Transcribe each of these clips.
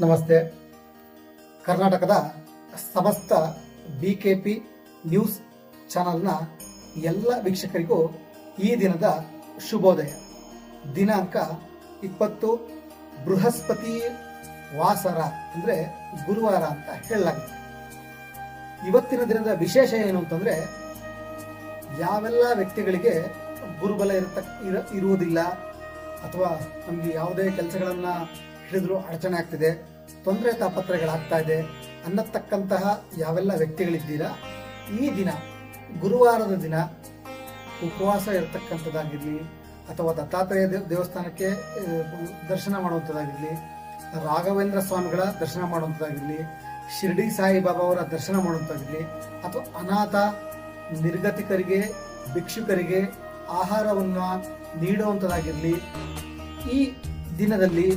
ನಮಸ್ತೆ. ಕರ್ನಾಟಕದ ಸಮಸ್ತ ಬಿ ಕೆ ಪಿ ನ್ಯೂಸ್ ಚಾನಲ್ನ ಎಲ್ಲ ವೀಕ್ಷಕರಿಗೂ ಈ ದಿನದ ಶುಭೋದಯ. ದಿನಾಂಕ ಇಪ್ಪತ್ತು, ಬೃಹಸ್ಪತಿ ವಾಸರ ಅಂದರೆ ಗುರುವಾರ ಅಂತ ಹೇಳಲಾಗುತ್ತೆ. ಇವತ್ತಿನ ದಿನದ ವಿಶೇಷ ಏನು ಅಂತಂದರೆ, ಯಾವೆಲ್ಲ ವ್ಯಕ್ತಿಗಳಿಗೆ ಗುರುಬಲ ಇರತಕ್ಕ ಇರ- ಇರುವುದಿಲ್ಲ, ಅಥವಾ ನಮಗೆ ಯಾವುದೇ ಕೆಲಸಗಳನ್ನ ಹಿಡಿದ್ರು ಅಡಚಣೆ ಆಗ್ತಿದೆ, ತೊಂದರೆ ತಾಪತ್ರಗಳಾಗ್ತಾ ಇದೆ ಅನ್ನತಕ್ಕಂತಹ ಯಾವೆಲ್ಲ ವ್ಯಕ್ತಿಗಳಿದ್ದೀರಾ, ಈ ದಿನ, ಗುರುವಾರದ ದಿನ ಉಪವಾಸ ಇರತಕ್ಕಂಥದ್ದಾಗಿರಲಿ ಅಥವಾ ದತ್ತಾತ್ರೇಯ ದೇವಸ್ಥಾನಕ್ಕೆ ದರ್ಶನ ಮಾಡುವಂಥದ್ದಾಗಿರಲಿ, ರಾಘವೇಂದ್ರ ಸ್ವಾಮಿಗಳ ದರ್ಶನ ಮಾಡುವಂಥದ್ದಾಗಿರಲಿ, ಶಿರ್ಡಿ ಸಾಯಿಬಾಬಾ ಅವರ ದರ್ಶನ ಮಾಡುವಂಥದ್ದಾಗಿರಲಿ, ಅಥವಾ ಅನಾಥ ನಿರ್ಗತಿಕರಿಗೆ, ಭಿಕ್ಷುಕರಿಗೆ ಆಹಾರವನ್ನು ನೀಡುವಂಥದ್ದಾಗಿರಲಿ, ಈ ದಿನದಲ್ಲಿ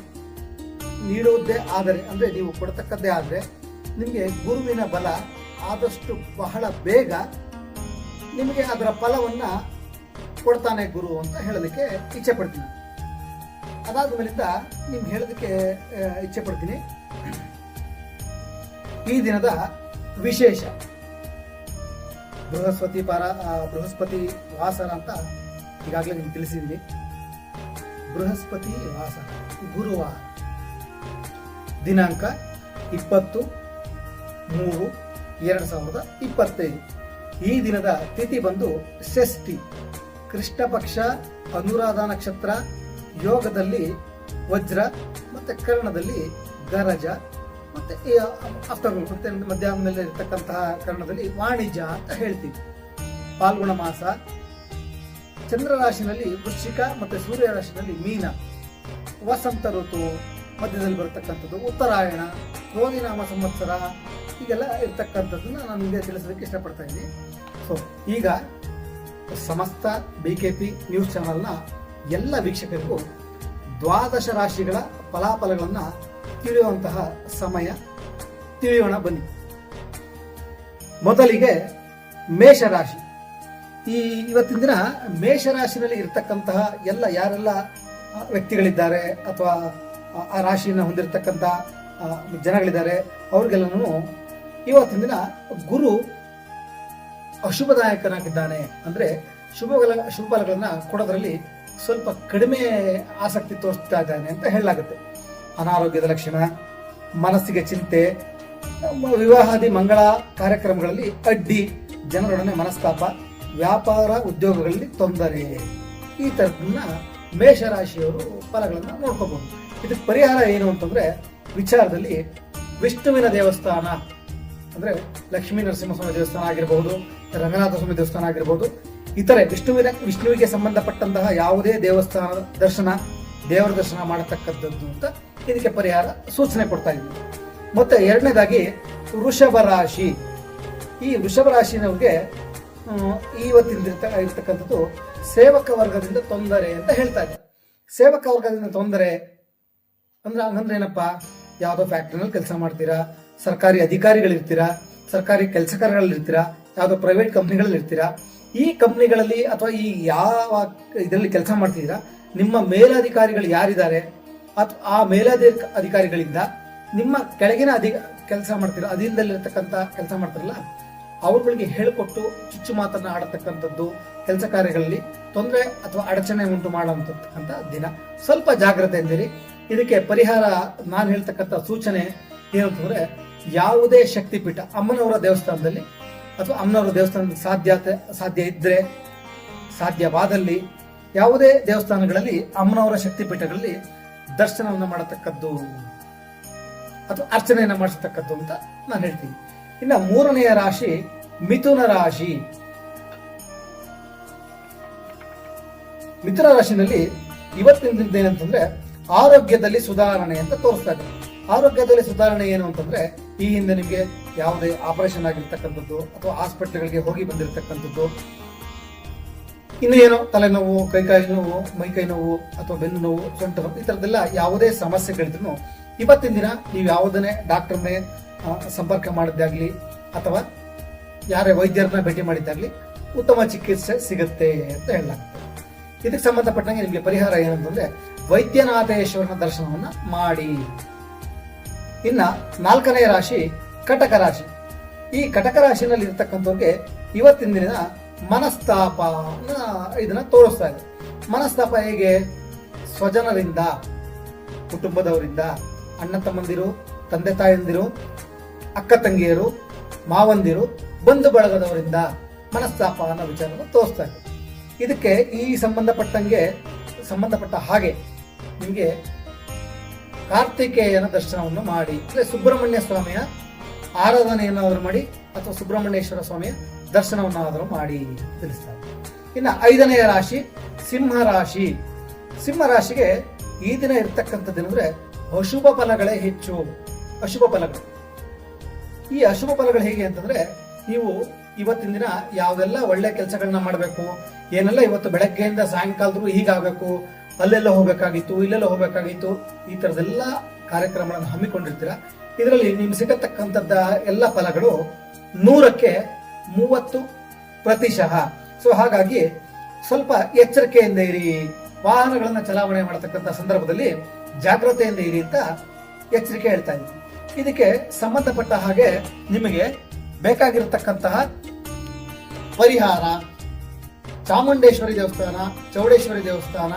ನೀಡುವುದೇ ಆದರೆ, ಅಂದರೆ ನೀವು ಕೊಡತಕ್ಕದ್ದೇ ಆದರೆ, ನಿಮಗೆ ಗುರುವಿನ ಬಲ ಆದಷ್ಟು ಬಹಳ ಬೇಗ ನಿಮಗೆ ಅದರ ಫಲವನ್ನು ಕೊಡ್ತಾನೆ ಗುರು ಅಂತ ಹೇಳೋದಕ್ಕೆ ಇಚ್ಛೆ ಪಡ್ತೀನಿ. ಅದಾದ ಮೇಲಿಂದ ನಿಮ್ಗೆ ಹೇಳೋದಕ್ಕೆ ಇಚ್ಛೆ ಪಡ್ತೀನಿ. ಈ ದಿನದ ವಿಶೇಷ. ಬೃಹಸ್ಪತಿ ಪಾರ ಬೃಹಸ್ಪತಿ ವಾಸರ ಅಂತ ಈಗಾಗಲೇ ನಿಮ್ಗೆ ತಿಳಿಸಿದ್ದೀನಿ. ಬೃಹಸ್ಪತಿ ವಾಸ ಗುರುವಾರ. ದಿನಾಂಕ ಇಪ್ಪತ್ತು ಮೂರು ಎರಡು ಸಾವಿರದ ಇಪ್ಪತ್ತೈದು. ಈ ದಿನದ ತಿಥಿ ಬಂದು ಷಷ್ಠಿ. ಕೃಷ್ಣಪಕ್ಷ ಅನುರಾಧ ನಕ್ಷತ್ರ, ಯೋಗದಲ್ಲಿ ವಜ್ರ ಮತ್ತೆ ಕರ್ಣದಲ್ಲಿ ಗರಜ ಮತ್ತೆ ಆಫ್ಟರ್ನೂನ್ ಮತ್ತೆ ಮಧ್ಯಾಹ್ನ ಮೇಲೆ ಇರತಕ್ಕಂತಹ ಕರ್ಣದಲ್ಲಿ ವಾಣಿಜ್ಯ ಅಂತ ಹೇಳ್ತೀವಿ. ಪಾಲ್ಗುಣ ಮಾಸ. ಚಂದ್ರ ರಾಶಿನಲ್ಲಿ ವೃಶ್ಚಿಕ ಮತ್ತೆ ಸೂರ್ಯ ರಾಶಿನಲ್ಲಿ ಮೀನ. ವಸಂತ ಋತು. ಮಧ್ಯದಲ್ಲಿ ಬರತಕ್ಕಂಥದ್ದು ಉತ್ತರಾಯಣ ರೋಗಿನಾಮ ಸಂವತ್ಸರ, ಹೀಗೆಲ್ಲ ಇರ್ತಕ್ಕಂಥದ್ದನ್ನ ನಾನು ನಿಮಗೆ ತಿಳಿಸೋದಕ್ಕೆ ಇಷ್ಟಪಡ್ತಾ ಇದ್ದೀನಿ. ಸೊ ಈಗ ಸಮಸ್ತ ಬಿ ಕೆ ಪಿ ನ್ಯೂಸ್ ಚಾನಲ್ನ ಎಲ್ಲ ವೀಕ್ಷಕರಿಗೂ ದ್ವಾದಶ ರಾಶಿಗಳ ಫಲಾಫಲಗಳನ್ನು ತಿಳಿಯುವಂತಹ ಸಮಯ ತಿಳಿಯೋಣ ಬನ್ನಿ. ಮೊದಲಿಗೆ ಮೇಷರಾಶಿ ಈ ಇವತ್ತಿನ ದಿನ ಮೇಷರಾಶಿನಲ್ಲಿ ಇರ್ತಕ್ಕಂತಹ ಎಲ್ಲ ಯಾರೆಲ್ಲ ವ್ಯಕ್ತಿಗಳಿದ್ದಾರೆ ಅಥವಾ ಆ, ರಾಶಿಯನ್ನು ಹೊಂದಿರತಕ್ಕಂಥ ಜನಗಳಿದ್ದಾರೆ. ಅವ್ರಿಗೆಲ್ಲನೂ ಇವತ್ತಿನ ದಿನ ಗುರು ಅಶುಭದಾಯಕನಾಗಿದ್ದಾನೆ. ಅಂದರೆ ಶುಭ ಶುಭ ಕೊಡೋದರಲ್ಲಿ ಸ್ವಲ್ಪ ಕಡಿಮೆ ಆಸಕ್ತಿ ತೋರಿಸ್ತಾ ಇದ್ದಾನೆ ಅಂತ ಹೇಳಲಾಗುತ್ತೆ. ಅನಾರೋಗ್ಯದ ಲಕ್ಷಣ ಮನಸ್ಸಿಗೆ ಚಿಂತೆ ವಿವಾಹಾದಿ ಮಂಗಳ ಕಾರ್ಯಕ್ರಮಗಳಲ್ಲಿ ಅಡ್ಡಿ ಜನರೊಡನೆ ಮನಸ್ತಾಪ ವ್ಯಾಪಾರ ಉದ್ಯೋಗಗಳಲ್ಲಿ ತೊಂದರೆ. ಈ ಥರದನ್ನ ಮೇಷರಾಶಿಯವರು ಫಲಗಳನ್ನು ನೋಡ್ಕೋಬಹುದು. ಇದಕ್ಕೆ ಪರಿಹಾರ ಏನು ಅಂತಂದ್ರೆ ವಿಚಾರದಲ್ಲಿ ವಿಷ್ಣುವಿನ ದೇವಸ್ಥಾನ, ಅಂದ್ರೆ ಲಕ್ಷ್ಮೀ ನರಸಿಂಹಸ್ವಾಮಿ ದೇವಸ್ಥಾನ ಆಗಿರಬಹುದು ರಂಗನಾಥ ಸ್ವಾಮಿ ದೇವಸ್ಥಾನ ಆಗಿರಬಹುದು, ಇತರೆ ವಿಷ್ಣುವಿನ, ವಿಷ್ಣುವಿಗೆ ಸಂಬಂಧಪಟ್ಟಂತಹ ಯಾವುದೇ ದೇವಸ್ಥಾನ, ದರ್ಶನ, ದೇವರ ದರ್ಶನ ಮಾಡತಕ್ಕದ್ದು ಅಂತ ಇದಕ್ಕೆ ಪರಿಹಾರ ಸೂಚನೆ ಕೊಡ್ತಾ ಇದ್ದೀನಿ ಮತ್ತೆ ಎರಡನೇದಾಗಿ ವೃಷಭ ರಾಶಿ. ಈ ವೃಷಭ ರಾಶಿನವ್ರಿಗೆ ಇವತ್ತಿನ ಇರ್ತ- ಇರ್ತಕ್ಕಂಥದ್ದು ಸೇವಕ ವರ್ಗದಿಂದ ತೊಂದರೆ ಅಂತ ಹೇಳ್ತಾ ಸೇವಕ ವರ್ಗದಿಂದ ತೊಂದರೆ ಅಂದ್ರೆ ಹಂಗಂದ್ರೆ ಏನಪ್ಪ? ಯಾವ್ದೋ ಫ್ಯಾಕ್ಟ್ರಿನಲ್ಲಿ ಕೆಲಸ ಮಾಡ್ತೀರಾ, ಸರ್ಕಾರಿ ಅಧಿಕಾರಿಗಳಿರ್ತೀರಾ, ಸರ್ಕಾರಿ ಕೆಲಸಗಾರಗಳಿರ್ತೀರಾ ಯಾವ್ದೋ ಪ್ರೈವೇಟ್ ಕಂಪ್ನಿಗಳಲ್ಲಿ ಇರ್ತೀರಾ ಈ ಕಂಪ್ನಿಗಳಲ್ಲಿ ಅಥವಾ ಈ ಯಾವ ಇದರಲ್ಲಿ ಕೆಲಸ ಮಾಡ್ತಿದ್ದೀರಾ, ನಿಮ್ಮ ಮೇಲಾಧಿಕಾರಿಗಳು ಯಾರಿದ್ದಾರೆ? ಅಥವಾ ಆ ಮೇಲಾಧಿ ಅಧಿಕಾರಿಗಳಿಂದ ನಿಮ್ಮ ಕೆಳಗಿನ ಅಧಿ ಕೆಲಸ ಮಾಡ್ತೀರಾ ಅಧೀನದಲ್ಲಿರ್ತಕ್ಕಂಥ ಕೆಲಸ ಮಾಡ್ತಾರಲ್ಲ, ಅವ್ರಗಳಿಗೆ ಹೇಳಿಕೊಟ್ಟು ಚುಚ್ಚು ಮಾತನ್ನ ಆಡತಕ್ಕಂಥದ್ದು ಕೆಲಸ ಕಾರ್ಯಗಳಲ್ಲಿ ತೊಂದರೆ ಅಥವಾ ಅಡಚಣೆ ಉಂಟು ಮಾಡುವಂತಕ್ಕಂಥ ದಿನ. ಸ್ವಲ್ಪ ಜಾಗ್ರತೆ ಎಂದಿರಿ ಇದಕ್ಕೆ ಪರಿಹಾರ ನಾನು ಹೇಳ್ತಕ್ಕಂಥ ಸೂಚನೆ ಏನು ಅಂತಂದ್ರೆ ಯಾವುದೇ ಶಕ್ತಿಪೀಠ, ಅಮ್ಮನವರ ದೇವಸ್ಥಾನದಲ್ಲಿ ಅಥವಾ ಅಮ್ಮನವರ ದೇವಸ್ಥಾನದ ಸಾಧ್ಯತೆ, ಸಾಧ್ಯ ಇದ್ರೆ, ಸಾಧ್ಯವಾದಲ್ಲಿ ಯಾವುದೇ ದೇವಸ್ಥಾನಗಳಲ್ಲಿ ಅಮ್ಮನವರ ಶಕ್ತಿಪೀಠಗಳಲ್ಲಿ ದರ್ಶನವನ್ನು ಮಾಡತಕ್ಕದ್ದು ಅಥವಾ ಅರ್ಚನೆಯನ್ನ ಮಾಡಿಸ್ತಕ್ಕದ್ದು ಅಂತ ನಾನು ಹೇಳ್ತೀನಿ. ಇನ್ನ ಮೂರನೆಯ ರಾಶಿ ಮಿಥುನ ರಾಶಿ. ಮಿಥುನ ರಾಶಿನಲ್ಲಿ ಇವತ್ತಿನ ಏನಂತಂದ್ರೆ ಆರೋಗ್ಯದಲ್ಲಿ ಸುಧಾರಣೆ ಅಂತ ತೋರಿಸ್ತಾ ಇದೆ. ಆರೋಗ್ಯದಲ್ಲಿ ಸುಧಾರಣೆ ಏನು ಅಂತಂದ್ರೆ ಈ ಹಿಂದೆ ನಿಮಗೆ ಯಾವುದೇ ಆಪರೇಷನ್ ಆಗಿರ್ತಕ್ಕಂಥದ್ದು ಅಥವಾ ಆಸ್ಪತ್ರೆಗಳಿಗೆ ಹೋಗಿ ಬಂದಿರತಕ್ಕಂಥದ್ದು. ಇನ್ನು ಏನೋ, ತಲೆನೋವು ಕೈಕಾಯಿ ನೋವು ಮೈಕೈ ನೋವು ಅಥವಾ ಬೆನ್ನು ನೋವು, ಸೊಂಟ ನೋವು ಈ ಥರದ್ದೆಲ್ಲ ಯಾವುದೇ ಸಮಸ್ಯೆಗಳಿದ್ರು ಇವತ್ತಿನ ದಿನ ನೀವು ಯಾವುದನ್ನೇ ಡಾಕ್ಟರ್ನೇ ಸಂಪರ್ಕ ಮಾಡಿದ್ದಾಗ್ಲಿ ಅಥವಾ ಯಾರೇ ವೈದ್ಯರನ್ನ ಭೇಟಿ ಮಾಡಿದ್ದಾಗ್ಲಿ ಉತ್ತಮ ಚಿಕಿತ್ಸೆ ಸಿಗುತ್ತೆ ಅಂತ ಹೇಳಲಾಗ್ತದೆ. ಇದಕ್ಕೆ ಸಂಬಂಧಪಟ್ಟಂಗೆ ನಿಮಗೆ ಪರಿಹಾರ ಏನಂತಂದ್ರೆ ವೈದ್ಯನಾಥೇಶ್ವರನ ದರ್ಶನವನ್ನ ಮಾಡಿ. ಇನ್ನ ನಾಲ್ಕನೇ ರಾಶಿ ಕಟಕ ರಾಶಿ. ಈ ಕಟಕ ರಾಶಿನಲ್ಲಿ ಇರ್ತಕ್ಕಂಥವ್ರಿಗೆ ಇವತ್ತಿನ ದಿನ ಮನಸ್ತಾಪ ಇದನ್ನ ತೋರಿಸ್ತಾ ಇದೆ. ಮನಸ್ತಾಪ ಹೇಗೆ? ಸ್ವಜನರಿಂದ, ಕುಟುಂಬದವರಿಂದ, ಅಣ್ಣ ತಮ್ಮಂದಿರು, ತಂದೆ ತಾಯಂದಿರು, ಅಕ್ಕ ತಂಗಿಯರು, ಮಾವಂದಿರು, ಬಂಧು ಬಳಗದವರಿಂದ ಮನಸ್ತಾಪ ಅನ್ನೋ ವಿಚಾರವನ್ನು ತೋರಿಸ್ತಾ ಇದೆ. ಇದಕ್ಕೆ ಈ ಸಂಬಂಧಪಟ್ಟಂಗೆ, ಸಂಬಂಧಪಟ್ಟ ಹಾಗೆ ನಿಮಗೆ ಕಾರ್ತಿಕೇಯನ ದರ್ಶನವನ್ನು ಮಾಡಿ ಇಲ್ಲ ಸುಬ್ರಹ್ಮಣ್ಯ ಸ್ವಾಮಿಯ ಆರಾಧನೆಯನ್ನಾದರೂ ಮಾಡಿ, ಅಥವಾ ಸುಬ್ರಹ್ಮಣ್ಯೇಶ್ವರ ಸ್ವಾಮಿಯ ದರ್ಶನವನ್ನಾದರೂ ಮಾಡಿ ತಿಳಿಸ್ತಾರೆ. ಇನ್ನು ಐದನೆಯ ರಾಶಿ, ಸಿಂಹ ರಾಶಿ. ಸಿಂಹ ರಾಶಿಗೆ ಈ ದಿನ ಇರ್ತಕ್ಕಂಥದ್ದೇನೆಂದ್ರೆ ಅಶುಭ ಫಲಗಳೇ ಹೆಚ್ಚು, ಅಶುಭ ಫಲಗಳು. ಈ ಅಶುಭ ಫಲಗಳು ಹೇಗೆ ಅಂತಂದ್ರೆ ನೀವು ಇವತ್ತಿನ ದಿನ ಯಾವೆಲ್ಲ ಒಳ್ಳೆ ಕೆಲಸಗಳನ್ನ ಮಾಡಬೇಕು, ಏನೆಲ್ಲ ಇವತ್ತು ಬೆಳಗ್ಗೆಯಿಂದ ಸಾಯಂಕಾಲದವರೆಗೂ ಹೀಗಾಗಬೇಕು, ಅಲ್ಲೆಲ್ಲ ಹೋಗ್ಬೇಕಾಗಿತ್ತು, ಇಲ್ಲೆಲ್ಲ ಹೋಗ್ಬೇಕಾಗಿತ್ತು, ಈ ತರದೆಲ್ಲ ಕಾರ್ಯಕ್ರಮಗಳನ್ನು ಹಮ್ಮಿಕೊಂಡಿರ್ತೀರ. ಇದರಲ್ಲಿ ನಿಮ್ಗೆ ಸಿಗತಕ್ಕಂಥದ್ದ ಎಲ್ಲ ಫಲಗಳು ನೂರಕ್ಕೆ ಮೂವತ್ತು ಪ್ರತಿಶಃ ಸೊ ಹಾಗಾಗಿ ಸ್ವಲ್ಪ ಎಚ್ಚರಿಕೆಯಿಂದ ಇರಿ. ವಾಹನಗಳನ್ನು ಚಲಾವಣೆ ಮಾಡತಕ್ಕಂಥ ಸಂದರ್ಭದಲ್ಲಿ ಜಾಗ್ರತೆಯಿಂದ ಇರಿ ಅಂತ ಎಚ್ಚರಿಕೆ ಹೇಳ್ತಾ ಇದ್ದೀನಿ. ಇದಕ್ಕೆ ಸಂಬಂಧಪಟ್ಟ ಹಾಗೆ ನಿಮಗೆ ಬೇಕಾಗಿರತಕ್ಕಂತಹ ಪರಿಹಾರ, ಚಾಮುಂಡೇಶ್ವರಿ ದೇವಸ್ಥಾನ, ಚೌಡೇಶ್ವರಿ ದೇವಸ್ಥಾನ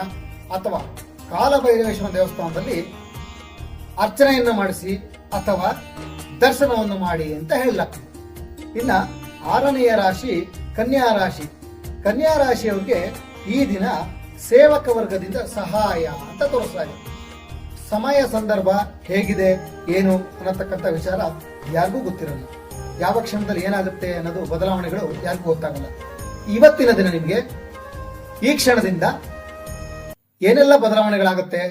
ಅಥವಾ ಕಾಲಭೈರವೇಶ್ವರ ದೇವಸ್ಥಾನದಲ್ಲಿ ಅರ್ಚನೆಯನ್ನು ಮಾಡಿಸಿ ಅಥವಾ ದರ್ಶನವನ್ನು ಮಾಡಿ ಅಂತ ಹೇಳಲಾಗ್ತದೆ. ಇನ್ನ ಆರನೆಯ ರಾಶಿ ಕನ್ಯಾ ರಾಶಿ. ಕನ್ಯಾ ರಾಶಿಯವರಿಗೆ ಈ ದಿನ ಸೇವಕ ವರ್ಗದಿಂದ ಸಹಾಯ ಅಂತ ತೋರಿಸ್ತಾ ಸಮಯ ಸಂದರ್ಭ ಹೇಗಿದೆ, ಏನು ಅನ್ನತಕ್ಕಂಥ ವಿಚಾರ ಯಾರಿಗೂ ಗೊತ್ತಿರಲ್ಲ. ಯಾವ ಕ್ಷಣದಲ್ಲಿ ಏನಾಗುತ್ತೆ ಅನ್ನೋದು ಬದಲಾವಣೆಗಳು ಯಾರಿಗೂ ಗೊತ್ತಾಗಲ್ಲ. ಇವತ್ತಿನ ದಿನ ನಿಮಗೆ ಈ ಕ್ಷಣದಿಂದ ಏನೆಲ್ಲ ಬದಲಾವಣೆಗಳಾಗುತ್ತೆ,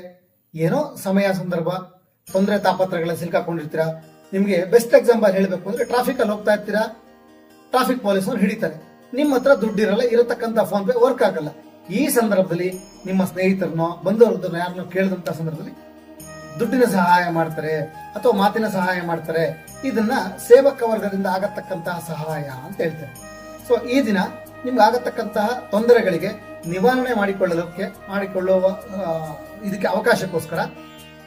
ಏನೋ ಸಮಯ ಸಂದರ್ಭ, ತೊಂದರೆ ತಾಪತ್ರಗಳ ಸಿಲ್ಕಾಕೊಂಡಿರ್ತೀರಾ, ನಿಮಗೆ ಬೆಸ್ಟ್ ಎಕ್ಸಾಂಪಲ್ ಹೇಳಬೇಕು ಅಂದ್ರೆ ಟ್ರಾಫಿಕ್ ಅಲ್ಲಿ ಹೋಗ್ತಾ ಇರ್ತೀರಾ ಟ್ರಾಫಿಕ್ ಪೊಲೀಸ್ ಅವ್ರು ಹಿಡಿತಾರೆ. ನಿಮ್ಮ ಹತ್ರ ದುಡ್ಡಿರಲ್ಲ, ಇರತಕ್ಕಂತ ಫೋನ್ ಪೇ ವರ್ಕ್ ಆಗಲ್ಲ. ಈ ಸಂದರ್ಭದಲ್ಲಿ ನಿಮ್ಮ ಸ್ನೇಹಿತರನ್ನೋ ಬಂಧುವರ್ಗನೋ ಯಾರನ್ನೋ ಕೇಳಿದಂತ ಸಂದರ್ಭದಲ್ಲಿ ದುಡ್ಡಿನ ಸಹಾಯ ಮಾಡ್ತಾರೆ ಅಥವಾ ಮಾತಿನ ಸಹಾಯ ಮಾಡ್ತಾರೆ, ಇದನ್ನ ಸೇವಕ ವರ್ಗದಿಂದ ಆಗತಕ್ಕಂತಹ ಸಹಾಯ ಅಂತ ಹೇಳ್ತಾರೆ. ಸೊ ಈ ದಿನ ನಿಮ್ಗೆ ಆಗತಕ್ಕಂತಹ ತೊಂದರೆಗಳಿಗೆ ನಿವಾರಣೆ ಮಾಡಿಕೊಳ್ಳೋದಕ್ಕೆ, ಮಾಡಿಕೊಳ್ಳುವ ಇದಕ್ಕೆ ಅವಕಾಶಕ್ಕೋಸ್ಕರ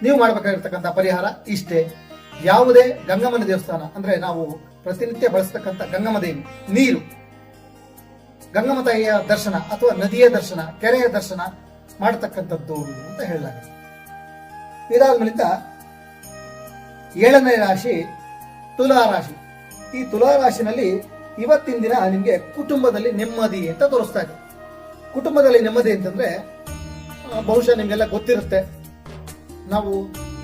ನೀವು ಮಾಡಬೇಕಾಗಿರ್ತಕ್ಕಂತಹ ಪರಿಹಾರ ಇಷ್ಟೇ. ಯಾವುದೇ ಗಂಗಮ್ಮನ ದೇವಸ್ಥಾನ ಅಂದ್ರೆ ನಾವು ಪ್ರತಿನಿತ್ಯ ಬಳಸ್ತಕ್ಕಂಥ ಗಂಗಮ್ಮ ದೇವಿ, ನೀರು. ಗಂಗಮ್ಮ ತಾಯಿಯ ದರ್ಶನ ಅಥವಾ ನದಿಯ ದರ್ಶನ, ಕೆರೆಯ ದರ್ಶನ ಮಾಡತಕ್ಕಂಥದ್ದು ಅಂತ ಹೇಳಲಾಗಿದೆ. ಇದಾದ ಬಳಿಕ ಏಳನೇ ರಾಶಿ ತುಲಾ ರಾಶಿ. ಈ ತುಲಾ ರಾಶಿನಲ್ಲಿ ಇವತ್ತಿನ ದಿನ ನಿಮಗೆ ಕುಟುಂಬದಲ್ಲಿ ನೆಮ್ಮದಿ ಅಂತ ತೋರಿಸ್ತಾ ಇದೆ. ಕುಟುಂಬದಲ್ಲಿ ನೆಮ್ಮದಿ ಅಂತಂದ್ರೆ ಬಹುಶಃ ನಿಮಗೆಲ್ಲ ಗೊತ್ತಿರುತ್ತೆ. ನಾವು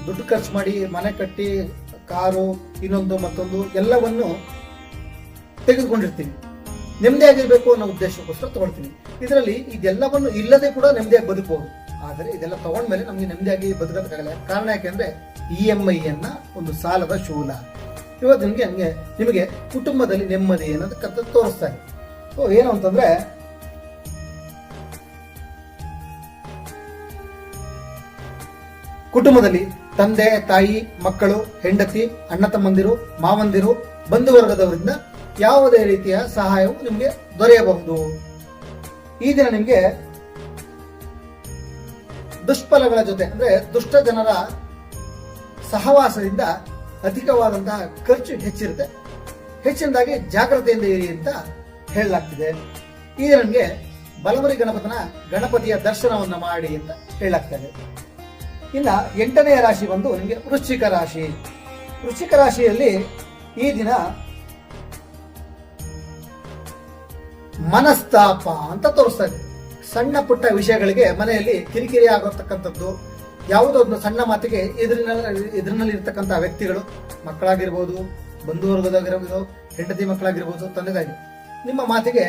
ದುಡ್ಡು ಖರ್ಚು ಮಾಡಿ ಮನೆ ಕಟ್ಟಿ, ಕಾರು, ಇನ್ನೊಂದು ಮತ್ತೊಂದು ಎಲ್ಲವನ್ನು ತೆಗೆದುಕೊಂಡಿರ್ತೀವಿ. ನೆಮ್ಮದಿಯಾಗಿರ್ಬೇಕು ಅನ್ನೋ ಉದ್ದೇಶಕ್ಕೋಸ್ಕರ ತಗೊಳ್ತೀನಿ ಇದರಲ್ಲಿ ಇದೆಲ್ಲವನ್ನು ಇಲ್ಲದೆ ಕೂಡ ನೆಮ್ಮದಿಯಾಗಿ ಬದುಕಬಹುದು ಆದರೆ ಇದೆಲ್ಲ ತಗೊಂಡ್ಮೇಲೆ ನಮಗೆ ನೆಮ್ಮದಿಯಾಗಿ ಬದುಕೋದಕ್ಕಾಗಲ್ಲ ಕಾರಣ ಯಾಕೆಂದ್ರೆ ಇ ಎಂ ಐ ಅನ್ನ ಒಂದು ಸಾಲದ ಶೂಲ. ಇವತ್ತು ನಿಮಗೆ ಹಂಗೆ, ನಿಮಗೆ ಕುಟುಂಬದಲ್ಲಿ ನೆಮ್ಮದಿ ಅನ್ನೋದಕ್ಕಂತ ತೋರಿಸ್ತಾ ಇದೆ. ಸೊ ಏನು ಅಂತಂದ್ರೆ, ಕುಟುಂಬದಲ್ಲಿ ತಂದೆ, ತಾಯಿ, ಮಕ್ಕಳು, ಹೆಂಡತಿ, ಅಣ್ಣ ತಮ್ಮಂದಿರು, ಮಾವಂದಿರು ಬಂಧು ವರ್ಗದವರಿಂದ ಯಾವುದೇ ರೀತಿಯ ಸಹಾಯವು ನಿಮಗೆ ದೊರೆಯಬಹುದು. ಈ ದಿನ ನಿಮಗೆ ದುಷ್ಫಲಗಳ ಜೊತೆ, ಅಂದ್ರೆ ದುಷ್ಟ ಜನರ ಸಹವಾಸದಿಂದ ಅಧಿಕವಾದಂತಹ ಖರ್ಚು ಹೆಚ್ಚಿರುತ್ತೆ. ಹೆಚ್ಚಿನದಾಗಿ ಜಾಗ್ರತೆಯಿಂದ ಇರಿ ಅಂತ ಹೇಳಲಾಗ್ತಿದೆ. ಈ ನನಗೆ ಬಲಮುರಿ ಗಣಪತನ ಗಣಪತಿಯ ದರ್ಶನವನ್ನ ಮಾಡಿ ಅಂತ ಹೇಳಲಾಗ್ತದೆ. ಇನ್ನ ಎಂಟನೆಯ ರಾಶಿ ಬಂದು ನಿಮಗೆ ವೃಶ್ಚಿಕ ರಾಶಿ. ವೃಶ್ಚಿಕ ರಾಶಿಯಲ್ಲಿ ಈ ದಿನ ಮನಸ್ತಾಪ ಅಂತ ತೋರಿಸ್ತಾ ಇದೆ. ಸಣ್ಣ ಪುಟ್ಟ ವಿಷಯಗಳಿಗೆ ಮನೆಯಲ್ಲಿ ಕಿರಿಕಿರಿ ಆಗತಕ್ಕಂಥದ್ದು ಯಾವುದೋ ಒಂದು ಸಣ್ಣ ಮಾತಿಗೆ ಎದುರಿನ ಎದುರಿನಲ್ಲಿ ಇರ್ತಕ್ಕಂಥ ವ್ಯಕ್ತಿಗಳು, ಮಕ್ಕಳಾಗಿರ್ಬೋದು ಬಂಧು ವರ್ಗದಾಗಿರ್ಬೋದು ಹೆಂಡತಿ ಮಕ್ಕಳಾಗಿರ್ಬೋದು ತಂದೆಗಾಗಿ ನಿಮ್ಮ ಮಾತಿಗೆ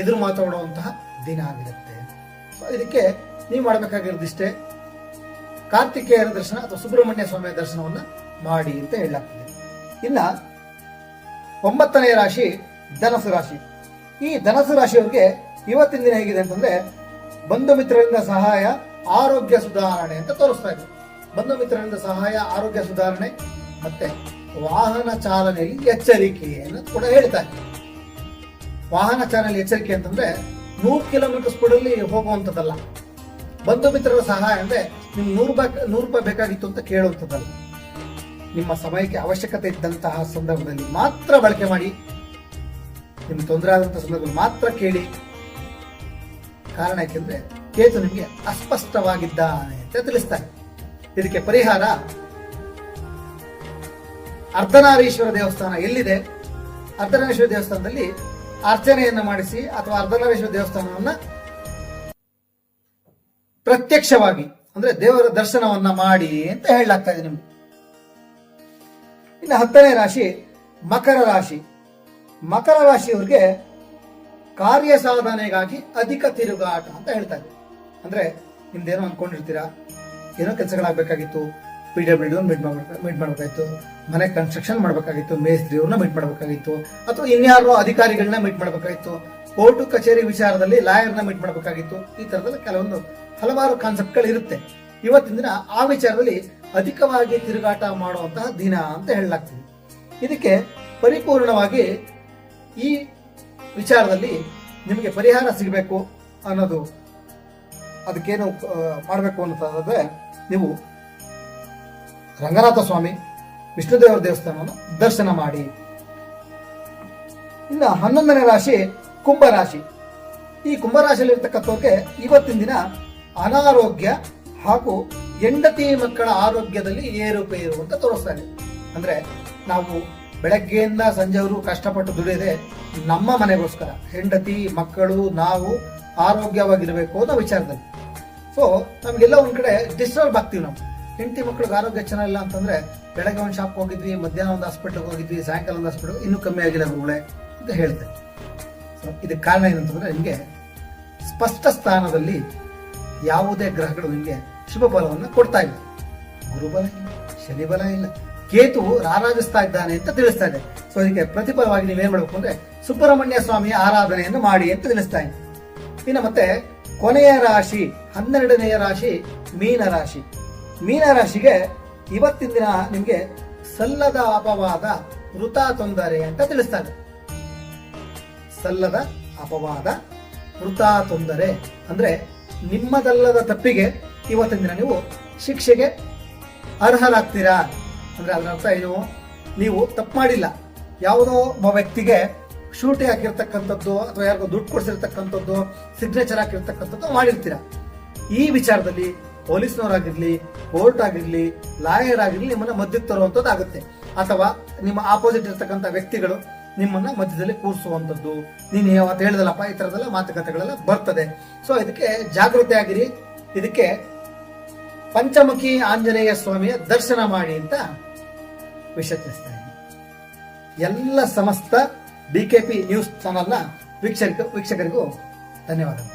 ಎದುರು ಮಾತಾಡುವಂತಹ ದಿನ ಆಗಿರುತ್ತೆ. ಇದಕ್ಕೆ ನೀವು ಮಾಡಬೇಕಾಗಿರೋದಿಷ್ಟೇ ಕಾರ್ತಿಕೇಯರ ದರ್ಶನ ಅಥವಾ ಸುಬ್ರಹ್ಮಣ್ಯ ಸ್ವಾಮಿಯ ದರ್ಶನವನ್ನು ಮಾಡಿ ಅಂತ ಹೇಳಲಾಗ್ತದೆ. ಇನ್ನ ಒಂಬತ್ತನೆಯ ರಾಶಿ ಧನಸು ರಾಶಿ. ಈ ಧನಸು ರಾಶಿಯವರಿಗೆ ಇವತ್ತಿನ ದಿನ ಹೇಗಿದೆ ಅಂತಂದ್ರೆ ಬಂಧು ಮಿತ್ರರಿಂದ ಸಹಾಯ, ಆರೋಗ್ಯ ಸುಧಾರಣೆ ಅಂತ ತೋರಿಸ್ತಾ ಇದೆ ಬಂಧು ಮಿತ್ರರಿಂದ ಸಹಾಯ, ಆರೋಗ್ಯ ಸುಧಾರಣೆ, ಮತ್ತೆ ವಾಹನ ಚಾಲನೆಯಲ್ಲಿ ಎಚ್ಚರಿಕೆ ಅನ್ನೋದು ಕೂಡ ಹೇಳ್ತಾ ಇದೆ ವಾಹನ ಚಾಲನೆ ಎಚ್ಚರಿಕೆ ಅಂತಂದ್ರೆ ನೂರು ಕಿಲೋಮೀಟರ್ ಸ್ಪೀಡ್ ಅಲ್ಲಿ ಹೋಗುವಂತದ್ದಲ್ಲ ಬಂಧು ಮಿತ್ರರ ಸಹಾಯ ಅಂದ್ರೆ ನಿಮ್ಗೆ ನೂರು ರೂಪಾಯಿ ನೂರು ರೂಪಾಯಿ ಬೇಕಾಗಿತ್ತು ಅಂತ ಕೇಳುವಂಥದ್ದಲ್ಲ. ನಿಮ್ಮ ಸಮಯಕ್ಕೆ ಅವಶ್ಯಕತೆ ಇದ್ದಂತಹ ಸಂದರ್ಭದಲ್ಲಿ ಮಾತ್ರ ಬಳಕೆ ಮಾಡಿ. ನಿಮ್ಗೆ ತೊಂದರೆ ಆದಂತಹ ಸಂದರ್ಭದಲ್ಲಿ ಮಾತ್ರ ಕೇಳಿ. ಕಾರಣ ಯಾಕೆಂದ್ರೆ ಕೇತು ನಿಮಗೆ ಅಸ್ಪಷ್ಟವಾಗಿದ್ದಾನೆ ಅಂತ ತಿಳಿಸ್ತಾನೆ. ಇದಕ್ಕೆ ಪರಿಹಾರ ಅರ್ಧನಾರೀಶ್ವರ ದೇವಸ್ಥಾನ ಎಲ್ಲಿದೆ? ಅರ್ಧನಾರೀಶ್ವರ ದೇವಸ್ಥಾನದಲ್ಲಿ ಅರ್ಚನೆಯನ್ನು ಮಾಡಿಸಿ ಅಥವಾ ಅರ್ಧನಾರೀಶ್ವರ ದೇವಸ್ಥಾನವನ್ನ ಪ್ರತ್ಯಕ್ಷವಾಗಿ, ಅಂದ್ರೆ ದೇವರ ದರ್ಶನವನ್ನ ಮಾಡಿ ಅಂತ ಹೇಳಲಾಗ್ತಾ ಇದೆ ನಿಮ್ಗೆ. ಇನ್ನು ಹತ್ತನೇ ರಾಶಿ ಮಕರ ರಾಶಿ. ಮಕರ ರಾಶಿಯವರಿಗೆ ಕಾರ್ಯ ಸಾಧನೆಗಾಗಿ ಅಧಿಕ ತಿರುಗಾಟ ಅಂತ ಹೇಳ್ತಾರೆ ಅಂದ್ರೆ ನಿಮ್ದೇನೋ ಅನ್ಕೊಂಡಿರ್ತೀರಾ? ಏನೋ ಕೆಲಸಗಳಾಗಬೇಕಾಗಿತ್ತು. ಪಿ ಡಬ್ಲ್ಯೂ ಡಿ ಮೀಟ್ ಮಾಡ್ಬೇಕು ಮೀಟ್ ಮಾಡಬೇಕಾಗಿತ್ತು. ಮನೆ ಕನ್ಸ್ಟ್ರಕ್ಷನ್ ಮಾಡಬೇಕಾಗಿತ್ತು ಮೇಸ್ತ್ರಿಯವ್ರನ್ನ ಮೀಟ್ ಮಾಡಬೇಕಾಗಿತ್ತು. ಅಥವಾ ಇನ್ಯಾರೋ ಅಧಿಕಾರಿಗಳನ್ನ ಮೀಟ್ ಮಾಡಬೇಕಾಗಿತ್ತು. ಕೋರ್ಟು ಕಚೇರಿ ವಿಚಾರದಲ್ಲಿ ಲಾಯರ್ನ ಮೀಟ್ ಮಾಡಬೇಕಾಗಿತ್ತು. ಈ ತರದಲ್ಲಿ ಕೆಲವೊಂದು ಹಲವಾರು ಕಾನ್ಸೆಪ್ಟ್ಗಳು ಇರುತ್ತೆ ಇವತ್ತಿನ ದಿನ ಆ ವಿಚಾರದಲ್ಲಿ ಅಧಿಕವಾಗಿ ತಿರುಗಾಟ ಮಾಡುವಂತಹ ದಿನ ಅಂತ ಹೇಳಲಾಗ್ತದೆ. ಇದಕ್ಕೆ ಪರಿಪೂರ್ಣವಾಗಿ ಈ ವಿಚಾರದಲ್ಲಿ ನಿಮಗೆ ಪರಿಹಾರ ಸಿಗಬೇಕು ಅನ್ನೋದು ಅದಕ್ಕೇನು ಮಾಡಬೇಕು ಅನ್ನೋದಾದ್ರೆ ನೀವು ರಂಗನಾಥ ಸ್ವಾಮಿ ವಿಷ್ಣುದೇವರ ದೇವಸ್ಥಾನವನ್ನು ದರ್ಶನ ಮಾಡಿ. ಇನ್ನು ಹನ್ನೊಂದನೇ ರಾಶಿ ಕುಂಭರಾಶಿ. ಈ ಕುಂಭರಾಶಿಯಲ್ಲಿ ಇರ್ತಕ್ಕಂಥವ್ರಿಗೆ ಇವತ್ತಿನ ದಿನ ಅನಾರೋಗ್ಯ ಹಾಗೂ ಹೆಂಡತಿ ಮಕ್ಕಳ ಆರೋಗ್ಯದಲ್ಲಿ ಏರುಪೇರು ಅಂತ ತೋರಿಸ್ತಾರೆ ಅಂದರೆ ನಾವು ಬೆಳಗ್ಗೆಯಿಂದ ಸಂಜೆವರು ಕಷ್ಟಪಟ್ಟು ದುಡಿಯದೆ ನಮ್ಮ ಮನೆಗೋಸ್ಕರ ಹೆಂಡತಿ, ಮಕ್ಕಳು, ನಾವು ಆರೋಗ್ಯವಾಗಿರಬೇಕು ಅನ್ನೋ ವಿಚಾರದಲ್ಲಿ. ಸೊ ನಮಗೆಲ್ಲ ಒಂದು ಕಡೆ ಡಿಸ್ಟರ್ಬ್ ಆಗ್ತೀವಿ ನಾವು. ಹೆಂಡತಿ ಮಕ್ಕಳಿಗೆ ಆರೋಗ್ಯ ಚೆನ್ನಾಗಿಲ್ಲ ಅಂತಂದ್ರೆ ಬೆಳಗ್ಗೆ ಒಂದು ಶಾಪ್ ಹೋಗಿದ್ವಿ, ಮಧ್ಯಾಹ್ನ ಒಂದು ಹಾಸ್ಪಿಟಲ್ಗೆ ಹೋಗಿದ್ವಿ, ಸಾಯಂಕಾಲ ಒಂದು ಹಾಸ್ಪಿಟಲ್ ಇನ್ನೂ ಕಮ್ಮಿ ಆಗಿಲ್ಲ ಅಂತ ಹೇಳ್ತಾರೆ ಸೊ ಇದಕ್ಕೆ ಕಾರಣ ಏನಂತಂದ್ರೆ ನಿಮಗೆ ಸ್ಪಷ್ಟ ಸ್ಥಾನದಲ್ಲಿ ಯಾವುದೇ ಗ್ರಹಗಳು ನಿಮಗೆ ಶುಭ ಬಲವನ್ನು ಕೊಡ್ತಾ ಇಲ್ಲ. ಗುರುಬಲ ಇಲ್ಲ ಶನಿಬಲ ಇಲ್ಲ. ಕೇತು ರಾರಾಜಿಸ್ತಾ ಇದ್ದಾನೆ ಅಂತ ತಿಳಿಸ್ತಾ ಇದೆ. ಸೊ ಇದಕ್ಕೆ ಪ್ರತಿಫಲವಾಗಿ ನೀವೇನ್ ಮಾಡಬೇಕು ಅಂದ್ರೆ ಸುಬ್ರಹ್ಮಣ್ಯ ಸ್ವಾಮಿಯ ಆರಾಧನೆಯನ್ನು ಮಾಡಿ ಅಂತ ತಿಳಿಸ್ತಾ ಇದೆ. ಇನ್ನು ಮತ್ತೆ ಕೊನೆಯ ರಾಶಿ, ಹನ್ನೆರಡನೆಯ ರಾಶಿ ಮೀನ ರಾಶಿ. ಮೀನ ರಾಶಿಗೆ ಇವತ್ತಿನ ದಿನ ನಿಮ್ಗೆ ಸಲ್ಲದ ಅಪವಾದ ವೃತ ತೊಂದರೆ ಅಂತ ತಿಳಿಸ್ತಾ ಇದೆ. ಸಲ್ಲದ ಅಪವಾದ ವೃತ ತೊಂದರೆ ಅಂದ್ರೆ ನಿಮ್ಮದಲ್ಲದ ತಪ್ಪಿಗೆ ಇವತ್ತಿನ ದಿನ ನೀವು ಶಿಕ್ಷೆಗೆ ಅರ್ಹರಾಗ್ತೀರಾ? ಅಂದ್ರೆ ಅದರ ಅರ್ಥ ಏನು? ನೀವು ತಪ್ಪು ಮಾಡಿಲ್ಲ. ಯಾವುದೋ ಒಬ್ಬ ವ್ಯಕ್ತಿಗೆ ಶೂಟಿ ಹಾಕಿರ್ತಕ್ಕಂಥದ್ದು ಅಥವಾ ಯಾರಿಗೋ ದುಡ್ಡು ಕೊಡಿಸಿರ್ತಕ್ಕಂಥದ್ದು ಸಿಗ್ನೇಚರ್ ಹಾಕಿರ್ತಕ್ಕಂಥದ್ದು ಮಾಡಿರ್ತೀರಾ. ಈ ವಿಚಾರದಲ್ಲಿ ಪೊಲೀಸ್ನವರಾಗಿರ್ಲಿ, ಕೋರ್ಟ್ ಆಗಿರ್ಲಿ, ಲಾಯರ್ ಆಗಿರ್ಲಿ ನಿಮ್ಮನ್ನ ಮಧ್ಯಕ್ಕೆ ತರುವಂಥದ್ದು ಆಗುತ್ತೆ. ಅಥವಾ ನಿಮ್ಮ ಆಪೋಸಿಟ್ ಇರ್ತಕ್ಕಂಥ ವ್ಯಕ್ತಿಗಳು ನಿಮ್ಮನ್ನ ಮಧ್ಯದಲ್ಲಿ ಕೂರಿಸುವಂಥದ್ದು. ನೀನು ಯಾವತ್ತು ಹೇಳಿದಲ್ಲಪ್ಪ, ಈ ಥರದೆಲ್ಲ ಮಾತುಕತೆಗಳೆಲ್ಲ ಬರ್ತದೆ. ಸೊ ಇದಕ್ಕೆ ಜಾಗೃತಿ ಆಗಿರಿ. ಇದಕ್ಕೆ ಪಂಚಮುಖಿ ಆಂಜನೇಯ ಸ್ವಾಮಿಯ ದರ್ಶನ ಮಾಡಿ ಅಂತ ವಿಷಯ ಎಲ್ಲ ಇದ್ದೀನಿ ಎಲ್ಲ ಸಮಸ್ತ ಪಿ ನ್ಯೂಸ್ ಚಾನಲ್ನ ವೀಕ್ಷಕ ವೀಕ್ಷಕರಿಗೂ ಧನ್ಯವಾದಗಳು.